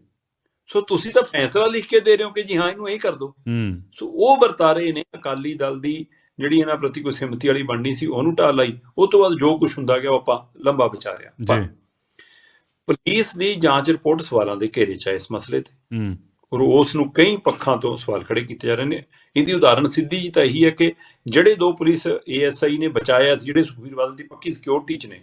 ਸੋ ਤੁਸੀਂ ਤਾਂ ਫੈਸਲਾ ਲਿਖ ਕੇ ਦੇ ਰਹੇ ਹੋ ਕਿ ਜੀ ਹਾਂ ਇਹਨੂੰ ਇਹ ਕਰ ਦਿਓ ਸੋ ਉਹ ਵਰਤਾਰੇ ਨੇ ਅਕਾਲੀ ਦਲ ਦੀ ਜਿਹੜੀ ਇਹਨਾਂ ਪ੍ਰਤੀ ਕੋਈ ਸਿਮਤੀ ਵਾਲੀ ਬਣਨੀ ਸੀ ਉਹਨੂੰ ਢਾਹ ਲਈ। ਉਹ ਤੋਂ ਬਾਅਦ ਜੋ ਕੁਝ ਹੁੰਦਾ ਗਿਆ ਉਹ ਆਪਾਂ ਲੰਬਾ ਵਿਚਾਰਿਆ। ਜੀ। ਪੁਲਿਸ ਦੀ ਜਾਂਚ ਰਿਪੋਰਟ ਸਵਾਲਾਂ ਦੇ ਘੇਰੇ 'ਚ ਹੈ ਇਸ ਮਸਲੇ ਤੇ। ਹੂੰ। ਔਰ ਉਸ ਨੂੰ ਕਈ ਪੱਖਾਂ ਤੋਂ ਸਵਾਲ ਖੜੇ ਕੀਤੇ ਜਾ ਰਹੇ ਨੇ। ਇਹਦੀ ਉਦਾਹਰਣ ਸਿੱਧੀ ਜੀ ਤਾਂ ਇਹੀ ਹੈ ਕਿ ਜਿਹੜੇ ਦੋ ਪੁਲਿਸ ਏਐਸਆਈ ਨੇ ਬਚਾਇਆ ਸੀ ਜਿਹੜੇ ਸੁਖਬੀਰ ਬਾਦਲ ਦੀ ਪੱਕੀ ਸਿਕਿਉਰਿਟੀ 'ਚ ਨੇ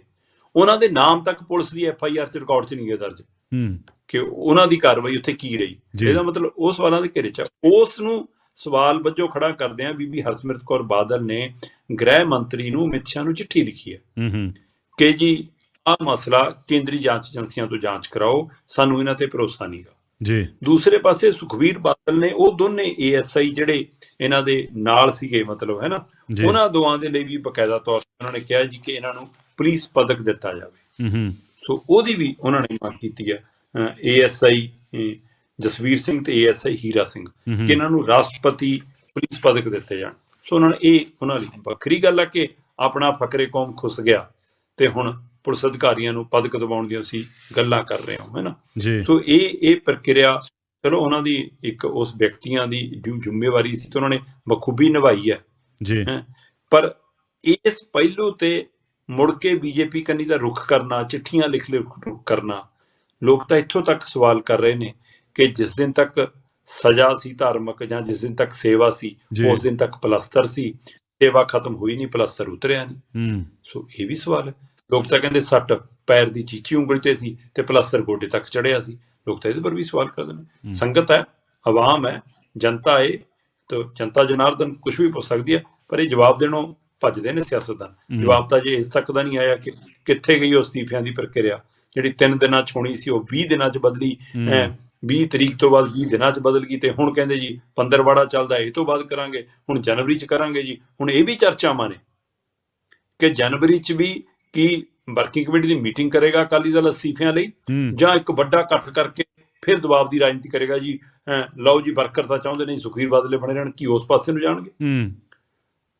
ਉਹਨਾਂ ਦੇ ਨਾਮ ਤੱਕ ਪੁਲਿਸ ਦੀ ਐਫਆਈਆਰ 'ਚ ਰਿਕਾਰਡ 'ਚ ਨਹੀਂ ਗਿਆ ਦਰਜ। ਹੂੰ। ਕਿ ਉਹਨਾਂ ਦੀ ਕਾਰਵਾਈ ਉੱਥੇ ਕੀ ਰਹੀ। ਇਹਦਾ ਮਤਲਬ ਉਹ ਸਵਾਲਾਂ ਦੇ ਘੇਰੇ 'ਚ ਆ। ਉਸ ਨੂੰ ਸਵਾਲ ਵਜੋਂ ਖੜਾ ਕਰਦੇ ਆ ਬੀਬੀ ਹਰਸਿਮਰਤ ਕੌਰ ਬਾਦਲ ਨੇ ਗ੍ਰਹਿ ਮੰਤਰੀ ਨੂੰ ਮਿੱਥਿਆ ਨੂੰ ਚਿੱਠੀ ਲਿਖੀ ਹੈ ਹੂੰ ਹੂੰ। ਕਿ ਜੀ ਆਹ ਮਸਲਾ ਕੇਂਦਰੀ ਜਾਂਚ ਏਜੰਸੀਆਂ ਤੋਂ ਜਾਂਚ ਕਰਾਓ ਸਾਨੂੰ ਇਹਨਾਂ ਤੇ ਭਰੋਸਾ ਨਹੀਂਗਾ ਜੀ। ਦੂਸਰੇ ਪਾਸੇ ਸੁਖਬੀਰ ਬਾਦਲ ਨੇ ਉਹ ਦੋਨੇ ਏਐਸਆਈ ਜਿਹੜੇ ਇਹਨਾਂ ਦੇ ਨਾਲ ਸੀਗੇ ਮਤਲਬ ਹੈ ਨਾ? ਉਹਨਾਂ ਦੋਆਂ ਦੇ ਲਈ ਵੀ ਬਕਾਇਦਾ ਤੌਰ ਤੇ ਉਹਨਾਂ ਨੇ ਕਿਹਾ ਜੀ ਕਿ ਇਹਨਾਂ ਨੂੰ ਪੁਲਿਸ ਪਦਕ ਦਿੱਤਾ ਜਾਵੇ। ਹੂੰ ਸੋ ਉਹਦੀ ਵੀ ਉਹਨਾਂ ਨੇ ਮੰਗ ਕੀਤੀ ਹੈ ਏਐਸਆਈ ਜਸਵੀਰ ਸਿੰਘ ਤੇ ਏਐਸਆਈ ਹੀਰਾ ਸਿੰਘ। ਕਿ ਇਹਨਾਂ ਨੂੰ ਰਾਸ਼ਟਰਪਤੀ ਪੁਲਿਸ ਪਦਕ ਦਿੱਤੇ ਜਾਣ। ਸੋ ਉਹਨਾਂ ਨੇ ਇਹ ਉਹਨਾਂ ਲਈ ਵੱਖਰੀ ਗੱਲ ਹੈ ਕਿ ਆਪਣਾ ਫਕਰੇ ਕੌਮ ਖੁੱਸ ਗਿਆ ਤੇ ਹੁਣ ਪੁਲਿਸ ਅਧਿਕਾਰੀਆਂ ਨੂੰ ਪਦਕ ਦਿਵਾਉਣ ਦੀਆਂ ਅਸੀਂ ਗੱਲਾਂ ਕਰ ਰਹੇ ਹਾਂ ਹੈ ਨਾ ਜੀ। ਸੋ ਇਹ ਇਹ ਪ੍ਰਕਿਰਿਆ ਚਲੋ ਉਹਨਾਂ ਦੀ ਇੱਕ ਉਸ ਵਿਅਕਤੀਆਂ ਦੀ ਜ਼ਿੰਮੇਵਾਰੀ ਸੀ ਤੇ ਉਹਨਾਂ ਨੇ ਬਖੂਬੀ ਨਿਭਾਈ ਹੈ। ਜੀ। ਪਰ ਇਸ ਪਹਿਲੂ ਤੇ ਮੁੜ ਕੇ ਬੀਜੇਪੀ ਕੰਨੀ ਦਾ ਰੁਖ ਕਰਨਾ ਚਿੱਠੀਆਂ ਲਿਖ ਲਿਖ ਰੁਖ ਕਰਨਾ ਲੋਕ ਤਾਂ ਇੱਥੋਂ ਤੱਕ ਸਵਾਲ ਕਰ ਰਹੇ ਨੇ ਕਿ ਜਿਸ ਦਿਨ ਤੱਕ ਸਜ਼ਾ ਸੀ ਧਾਰਮਿਕ ਜਾਂ ਜਿਸ ਦਿਨ ਤੱਕ ਸੇਵਾ ਸੀ। ਉਸ ਦਿਨ ਤੱਕ ਪਲਸਤਰ ਸੀ ਸੇਵਾ ਖਤਮ ਹੋਈ ਨਹੀਂ ਪਲਸਤਰ ਉਤਰਿਆ ਨਹੀਂ। ਹੂੰ। ਸੋ ਇਹ ਵੀ ਸਵਾਲ ਹੈ। ਲੋਕ ਤਾਂ ਕਹਿੰਦੇ ਸੱਟ ਪੈਰ ਦੀ ਚੀਚੀ ਉਂਗਲ ਤੇ ਸੀ ਤੇ ਪਲਸਤਰ ਗੋਡੇ ਤੱਕ ਚੜਿਆ ਸੀ ਲੋਕ ਤਾਂ ਇਹਦੇ ਪਰ ਵੀ ਸਵਾਲ ਕਰਦੇ ਨੇ। ਸੰਗਤ ਹੈ ਆਵਾਮ ਹੈ ਜਨਤਾ ਹੈ ਤਾਂ ਜਨਤਾ ਜਨਾਰਦਨ ਕੁਝ ਵੀ ਪੁੱਛ ਸਕਦੀ ਹੈ ਪਰ ਇਹ ਜਵਾਬ ਦੇਣੋਂ ਭੱਜਦੇ ਨੇ ਸਿਆਸਤਦਾਨ। ਜਵਾਬ ਤਾਂ ਜੇ ਇਸ ਤੱਕ ਦਾ ਨਹੀਂ ਆਇਆ ਕਿ ਕਿੱਥੇ ਗਈ ਉਹ ਅਸਤੀਫਿਆਂ ਦੀ ਪ੍ਰਕਿਰਿਆ ਜਿਹੜੀ 3 ਦਿਨਾਂ ਚ ਹੋਣੀ ਸੀ ਉਹ 20 ਦਿਨਾਂ ਚ ਬਦਲੀ ਹੂੰ। ਹੈਂ, 20 ਤਰੀਕ ਤੋਂ ਬਾਅਦ 20 ਦਿਨਾਂ ਚ ਬਦਲ ਗਈ ਤੇ ਹੁਣ ਕਹਿੰਦੇ ਜੀ ਪੰਦਰਵਾੜਾ ਚੱਲਦਾ ਇਹ ਤੋਂ ਬਾਅਦ ਕਰਾਂਗੇ ਹੁਣ ਜਨਵਰੀ ਚ ਕਰਾਂਗੇ ਜੀ ਹੁਣ ਇਹ ਵੀ ਚਰਚਾਵਾਂ ਨੇ ਕਿ ਜਨਵਰੀ ਚ ਵੀ ਕੀ ਵਰਕਿੰਗ ਕਮੇਟੀ ਦੀ ਮੀਟਿੰਗ ਕਰੇਗਾ ਅਕਾਲੀ ਦਲ ਅਸਤੀਫਿਆਂ ਲਈ ਜਾਂ ਇੱਕ ਵੱਡਾ ਇਕੱਠ ਕਰਕੇ ਫਿਰ ਦਬਾਅ ਦੀ ਰਾਜਨੀਤੀ ਕਰੇਗਾ ਜੀ। ਲਓ ਜੀ ਵਰਕਰ ਤਾਂ ਚਾਹੁੰਦੇ ਨੇ ਸੁਖੀਰ ਬਾਦਲੇ ਬਣੇ ਰਹਿਣ ਕੀ ਉਸ ਪਾਸੇ ਨੂੰ ਜਾਣਗੇ?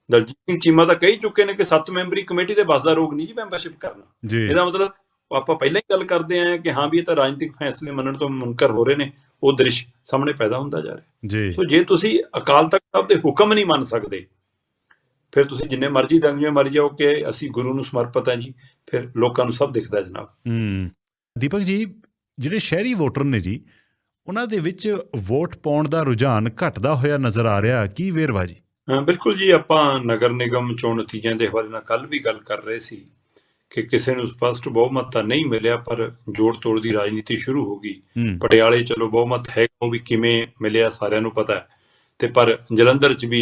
ਦਲਜੀਤ ਸਿੰਘ ਚੀਮਾ ਤਾਂ ਕਹੀ ਚੁੱਕੇ ਨੇ ਕਿ 7 ਮੈਂਬਰੀ ਕਮੇਟੀ ਦੇ ਬਸ ਦਾ ਰੋਗ ਨਹੀਂ ਜੀ ਮੈਂਬਰਸ਼ਿਪ ਕਰਨਾ। ਇਹਦਾ ਮਤਲਬ ਆਪਾਂ ਪਹਿਲਾਂ ਹੀ ਗੱਲ ਕਰਦੇ ਆਏ ਕਿ ਹਾਂ ਵੀ ਇਹ ਤਾਂ ਰਾਜਨੀਤਿਕ ਫੈਸਲੇ ਮੰਨਣ ਤੋਂ ਮੁਨਕਰ ਹੋ ਰਹੇ ਨੇ ਉਹ ਦ੍ਰਿਸ਼ ਸਾਹਮਣੇ ਪੈਦਾ ਹੁੰਦਾ ਜਾ ਰਿਹਾ। ਜੀ। ਸੋ ਜੇ ਤੁਸੀਂ ਅਕਾਲ ਤਖਤ ਸਾਹਿਬ ਦੇ ਹੁਕਮ ਨਹੀਂ ਮੰਨ ਸਕਦੇ ਫਿਰ ਤੁਸੀਂ ਜਿੰਨੇ ਮਰਜ਼ੀ ਦੰਗਵੇਂ ਮਰ ਜਾਓ ਕਿ ਅਸੀਂ ਗੁਰੂ ਨੂੰ ਸਮਰਪਿਤ ਹਾਂ ਜੀ ਫਿਰ ਲੋਕਾਂ ਨੂੰ ਸਭ ਦਿਖਦਾ ਜਨਾਬ। ਹੂੰ। ਦੀਪਕ ਜੀ ਜਿਹੜੇ ਸ਼ਹਿਰੀ ਵੋਟਰ ਨੇ ਜੀ ਉਹਨਾਂ ਦੇ ਵਿੱਚ ਵੋਟ ਪਾਉਣ ਦਾ ਰੁਝਾਨ ਘਟਦਾ ਹੋਇਆ ਨਜ਼ਰ ਆ ਰਿਹਾ ਕੀ ਵੇਰਵਾ ਜੀ? ਬਿਲਕੁਲ ਜੀ ਆਪਾਂ ਨਗਰ ਨਿਗਮ ਚੋਣ ਨਤੀਜਿਆਂ ਦੇ ਹਵਾਲੇ ਨਾਲ ਕੱਲ ਵੀ ਗੱਲ ਕਰ ਰਹੇ ਸੀ ਕਿ ਕਿਸੇ ਨੂੰ ਸਪਸ਼ਟ ਬਹੁਮਤ ਤਾਂ ਨਹੀਂ ਮਿਲਿਆ ਪਰ ਜੋੜ ਤੋੜ ਦੀ ਰਾਜਨੀਤੀ ਸ਼ੁਰੂ ਹੋ ਗਈ। ਪਟਿਆਲੇ ਚਲੋ ਬਹੁਮਤ ਹੈ ਉਹ ਵੀ ਕਿਵੇਂ ਮਿਲਿਆ ਸਾਰਿਆਂ ਨੂੰ ਪਤਾ ਹੈ। ਤੇ ਪਰ ਜਲੰਧਰ 'ਚ ਵੀ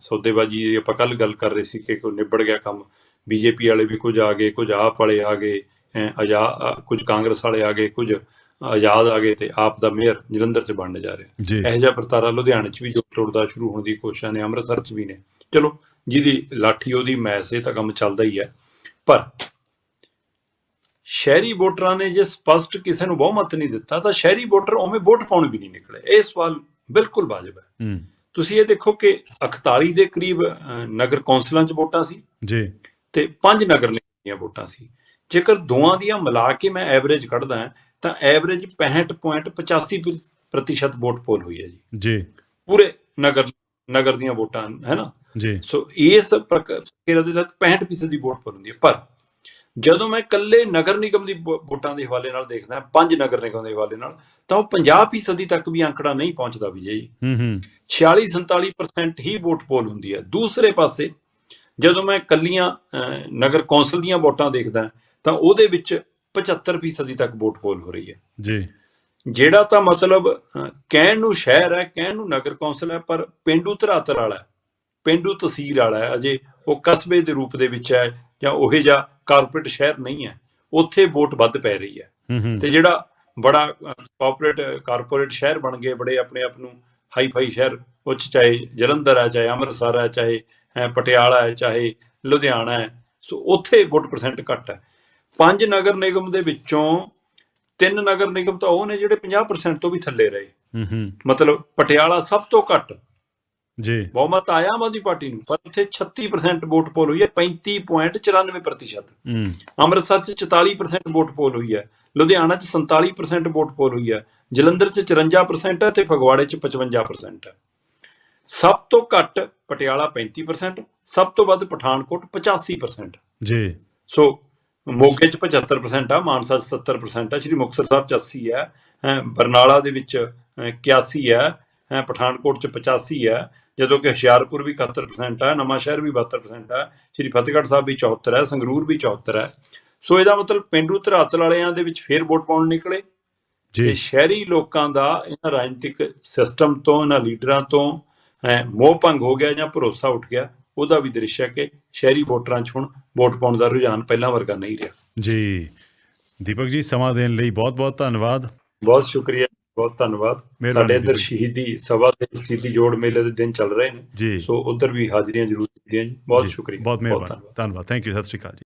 ਸੌਦੇਬਾਜ਼ੀ ਦੀ ਆਪਾਂ ਕੱਲ ਗੱਲ ਕਰ ਰਹੇ ਸੀ ਕਿ ਕੋਈ ਨਿਬੜ ਗਿਆ ਕੰਮ। ਬੀਜੇਪੀ ਵਾਲੇ ਵੀ ਕੁਝ ਆ ਗਏ ਕੁਝ ਆਪ ਵਾਲੇ ਆ ਗਏ ਆਜ਼ਾਦ ਕੁਝ ਕਾਂਗਰਸ ਵਾਲੇ ਆ ਗਏ ਕੁਝ ਆਜ਼ਾਦ ਆ ਗਏ ਤੇ ਆਪ ਦਾ ਮੇਅਰ ਜਲੰਧਰ 'ਚ ਬਣਨ ਜਾ ਰਿਹਾ। ਜੀ। ਇਹੋ ਜਿਹਾ ਵਰਤਾਰਾ ਲੁਧਿਆਣੇ 'ਚ ਵੀ ਜੋੜ ਤੋੜਦਾ ਸ਼ੁਰੂ ਹੋਣ ਦੀ ਕੋਸ਼ਿਸ਼ਾਂ ਨੇ ਅੰਮ੍ਰਿਤਸਰ 'ਚ ਵੀ ਨੇ। ਚਲੋ ਜਿਹਦੀ ਲਾਠੀ ਉਹਦੀ ਮੈਸ ਇਹ ਤਾਂ ਕੰਮ ਚੱਲਦਾ ਹੀ ਹੈ। ਪਰ ਸ਼ਹਿਰੀ ਵੋਟਰਾਂ ਨੇ ਜੇ ਸਪਸ਼ਟ ਕਿਸੇ ਨੂੰ ਬਹੁਮਤ ਨਹੀਂ ਦਿੱਤਾ ਤਾਂ ਸ਼ਹਿਰੀ ਵੋਟਰ ਉਵੇਂ ਵੋਟ ਪਾਉਣ ਵੀ ਨਹੀਂ ਨਿਕਲੇ। ਇਹ ਸਵਾਲ ਬਿਲਕੁਲ ਵਾਜਬ ਹੈ। ਤੁਸੀਂ ਇਹ ਦੇਖੋ ਕਿ 41 ਦੇ ਕਰੀਬ ਨਗਰ ਕੌਂਸਲਾਂ 'ਚ ਵੋਟਾਂ ਸੀ ਜੀ। ਤੇ ਪੰਜ ਨਗਰ ਨਿਗਮ ਵੋਟਾਂ ਸੀ। ਜੇਕਰ ਦੋਵਾਂ ਦੀਆਂ ਮਿਲਾ ਕੇ ਮੈਂ ਐਵਰੇਜ ਕੱਢਦਾ ਤਾਂ ਐਵਰੇਜ 65.85% ਪ੍ਰਤੀਸ਼ਤ ਵੋਟ ਪੋਲ ਹੋਈ ਹੈ ਜੀ। ਜੀ। ਪੂਰੇ ਨਗਰ ਨਗਰ ਦੀਆਂ ਵੋਟਾਂ ਹੈ ਨਾ? ਜੀ। ਸੋ ਇਸ ਪ੍ਰਕਿਰਿਆ ਦੇ ਤਹਿਤ 65% ਦੀ ਵੋਟ ਪੋਲ ਹੁੰਦੀ ਹੈ। ਪਰ ਜਦੋਂ ਮੈਂ ਇਕੱਲੇ ਨਗਰ ਨਿਗਮ ਦੀ ਵੋਟਾਂ ਦੇ ਹਵਾਲੇ ਨਾਲ ਦੇਖਦਾ ਪੰਜ ਨਗਰ ਨਿਗਮ ਦੇ ਹਵਾਲੇ ਨਾਲ ਤਾਂ ਉਹ 50% ਤੱਕ ਵੀ ਅੰਕੜਾ ਨਹੀਂ ਪਹੁੰਚਦਾ ਵਿਜੇ ਜੀ। ਹੂੰ ਹੂੰ। 46 47% ਹੀ ਵੋਟ ਪੋਲ ਹੁੰਦੀ ਹੈ। ਦੂਸਰੇ ਪਾਸੇ ਜਦੋਂ ਮੈਂ ਕੱਲੀਆਂ ਅਹ, ਨਗਰ ਕੌਂਸਲ ਦੀਆਂ ਵੋਟਾਂ ਦੇਖਦਾ ਤਾਂ ਉਹਦੇ ਵਿੱਚ 75% ਤੱਕ ਵੋਟ ਪੋਲ ਹੋ ਰਹੀ ਹੈ। ਜੀ। ਜਿਹੜਾ ਤਾਂ ਮਤਲਬ ਕਹਿਣ ਨੂੰ ਸ਼ਹਿਰ ਹੈ ਕਹਿਣ ਨੂੰ ਨਗਰ ਕੌਂਸਲ ਹੈ ਪਰ ਪਿੰਡੂ ਧਰਾਤਲ ਵਾਲਾ ਪਿੰਡੂ ਤਹਿਸੀਲ ਵਾਲਾ ਹੈ ਅਜੇ ਉਹ ਕਸਬੇ ਦੇ ਰੂਪ ਦੇ ਵਿੱਚ ਹੈ ਜਾਂ ਉਹੇ ਜਿਹਾ ਕਾਰਪੋਰੇਟ ਸ਼ਹਿਰ ਨਹੀਂ ਹੈ ਉੱਥੇ ਵੋਟ ਵੱਧ ਪੈ ਰਹੀ ਹੈ। ਤੇ ਜਿਹੜਾ ਬੜਾ ਕਾਰਪੋਰੇਟ ਕਾਰਪੋਰੇਟ ਸ਼ਹਿਰ ਬਣ ਗਏ ਬੜੇ ਆਪਣੇ ਆਪ ਨੂੰ ਹਾਈ ਫਾਈ ਸ਼ਹਿਰ ਉਹ 'ਚ ਚਾਹੇ ਜਲੰਧਰ ਹੈ ਚਾਹੇ ਅੰਮ੍ਰਿਤਸਰ ਹੈ ਚਾਹੇ ਪਟਿਆਲਾ ਹੈ ਚਾਹੇ ਲੁਧਿਆਣਾ ਹੈ ਸੋ ਉੱਥੇ ਵੋਟ ਪਰਸੈਂਟ ਘੱਟ ਹੈ। ਪੰਜ ਨਗਰ ਨਿਗਮ ਦੇ ਵਿੱਚੋਂ ਤਿੰਨ ਨਗਰ ਨਿਗਮ ਤਾਂ ਉਹ ਨੇ ਜਿਹੜੇ 50% ਤੋਂ ਵੀ ਥੱਲੇ ਰਹੇ। ਹੂੰ ਹੂੰ। ਮਤਲਬ ਪਟਿਆਲਾ ਸਭ ਤੋਂ ਘੱਟ ਜੀ। ਬਹੁਮਤ ਆਇਆ ਆਮ ਆਦਮੀ ਪਾਰਟੀ ਨੂੰ ਪਰ ਉੱਥੇ 36% ਵੋਟ ਪੋਲ ਹੋਈ ਹੈ 35.94% ਹੂੰ। ਅੰਮ੍ਰਿਤਸਰ 'ਚ 44% ਵੋਟ ਪੋਲ ਹੋਈ ਹੈ ਲੁਧਿਆਣਾ 'ਚ 47% ਵੋਟ ਪੋਲ ਹੋਈ ਹੈ ਜਲੰਧਰ 'ਚ 54% ਹੈ ਤੇ ਫਗਵਾੜੇ 'ਚ 55% ਹੈ। ਸਭ ਤੋਂ ਘੱਟ ਪਟਿਆਲਾ 35% ਸਭ ਤੋਂ ਵੱਧ ਪਠਾਨਕੋਟ 85% ਜੀ। ਸੋ ਮੋਗੇ 'ਚ 75% ਆ ਮਾਨਸਾ 'ਚ 70% ਆ ਸ਼੍ਰੀ ਮੁਕਤਸਰ ਸਾਹਿਬ 'ਚ 80 ਹੈ ਹੈਂ, ਬਰਨਾਲਾ ਦੇ ਵਿੱਚ ਅਹ, 81 ਹੈ ਹੈਂ, ਪਠਾਨਕੋਟ 'ਚ 85 ਹੈ ਜਦੋਂ ਕਿ ਹੁਸ਼ਿਆਰਪੁਰ ਵੀ 71% ਹੈ ਨਵਾਂ ਸ਼ਹਿਰ ਵੀ 72% ਹੈ ਸ਼੍ਰੀ ਫਤਿਹਗੜ੍ਹ ਸਾਹਿਬ ਵੀ 74 ਹੈ ਸੰਗਰੂਰ ਵੀ 74 ਹੈ ਸੋ ਇਹਦਾ ਮਤਲਬ ਪਿੰਡੂ ਧਰਾਤਲ ਵਾਲਿਆਂ ਦੇ ਵਿੱਚ ਫੇਰ ਵੋਟ ਪਾਉਣ ਨਿਕਲੇ ਤੇ ਜੀ ਸ਼ਹਿਰੀ ਲੋਕਾਂ ਦਾ ਇਹਨਾਂ ਰਾਜਨੀਤਿਕ ਸਿਸਟਮ ਤੋਂ ਇਹਨਾਂ ਲੀਡਰਾਂ ਤੋਂ ਹੈ ਮੋਹ ਭੰਗ ਹੋ ਗਿਆ ਜਾਂ ਭਰੋਸਾ ਉੱਠ ਗਿਆ ਉਹਦਾ ਵੀ ਦ੍ਰਿਸ਼ ਹੈ ਕਿ ਸ਼ਹਿਰੀ ਵੋਟਰਾਂ 'ਚ ਹੁਣ ਵੋਟ ਪਾਉਣ ਦਾ ਰੁਝਾਨ ਪਹਿਲਾਂ ਵਰਗਾ ਨਹੀਂ ਰਿਹਾ। ਜੀ। ਦੀਪਕ ਜੀ ਸਮਾਂ ਦੇਣ ਲਈ ਬਹੁਤ ਬਹੁਤ ਧੰਨਵਾਦ। ਬਹੁਤ ਸ਼ੁਕਰੀਆ ਬਹੁਤ ਧੰਨਵਾਦ। ਸਾਡੇ ਇੱਧਰ। ਸ਼ਹੀਦੀ ਸਭਾ ਤੇ ਸ਼ਹੀਦੀ ਜੋੜ ਮੇਲੇ ਦੇ ਦਿਨ ਚੱਲ ਰਹੇ ਨੇ। ਸੋ ਉਧਰ ਵੀ ਹਾਜ਼ਰੀਆਂ ਜ਼ਰੂਰ ਦਿੱਤੀਆਂ ਜੀ। ਬਹੁਤ ਸ਼ੁਕਰੀਆ। ਬਹੁਤ ਮਿਹਰਬਾਨੀ। ਧੰਨਵਾਦ। ਧੰਨਵਾਦ। ਥੈਂਕ ਯੂ ਸਤਿ ਸ਼੍ਰੀ ਅਕਾਲ ਜੀ।